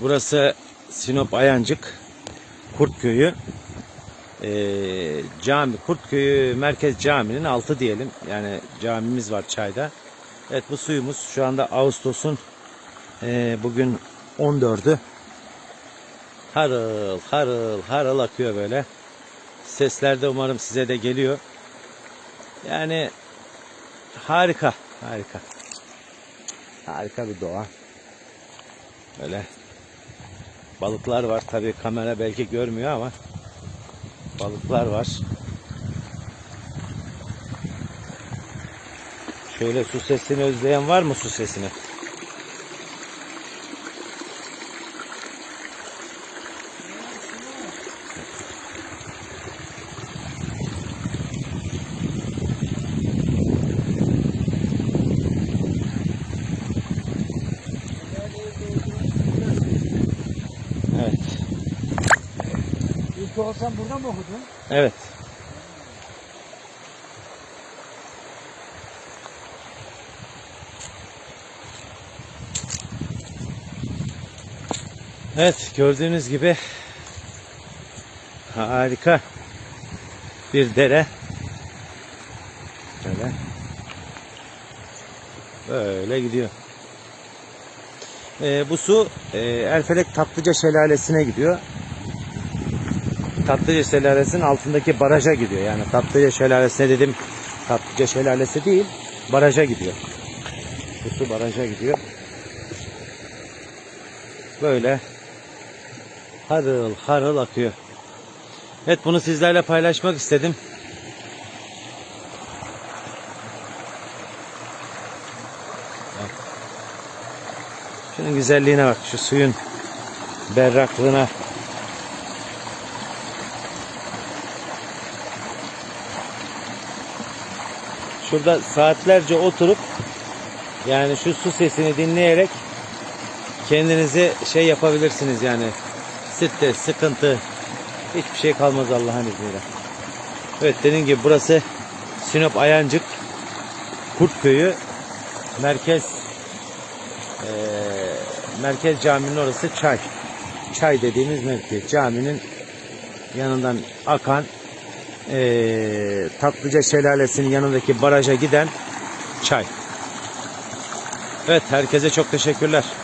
burası Sinop Ayancık Kurtköy'ü. Ee, cami Kurtköy'ü merkez caminin altı diyelim. Yani camimiz var çayda. Evet bu suyumuz şu anda Ağustos'un ee, bugün 14'ü. Harıl harıl harıl akıyor böyle. Sesler de umarım size de geliyor. Yani harika harika. Harika bir doğa. Böyle balıklar var. Tabii kamera belki görmüyor ama balıklar var. Şöyle su sesini özleyen var mı su sesini? İlk olsan burada mı okudun? Evet. Evet gördüğünüz gibi harika bir dere. Böyle. Böyle gidiyor. Ee, bu su e, Elfelek Tatlıca Şelalesi'ne gidiyor. Tatlıca Şelalesi'nin altındaki baraja gidiyor. Yani Tatlıca Şelalesi'ne dedim Tatlıca Şelalesi değil baraja gidiyor. Bu su baraja gidiyor. Böyle harıl harıl akıyor. Evet bunu sizlerle paylaşmak istedim. Şunun güzelliğine bak. Şu suyun berraklığına. Şurada saatlerce oturup yani şu su sesini dinleyerek kendinizi şey yapabilirsiniz yani stres, sıkıntı hiçbir şey kalmaz Allah'ın izniyle. Evet dediğim gibi burası Sinop Ayancık Kurtköy'ü merkez eee, merkez caminin orası çay. Çay dediğimiz mevki. Caminin yanından akan eee Tatlıca Şelalesi'nin yanındaki baraja giden çay. Evet herkese çok teşekkürler.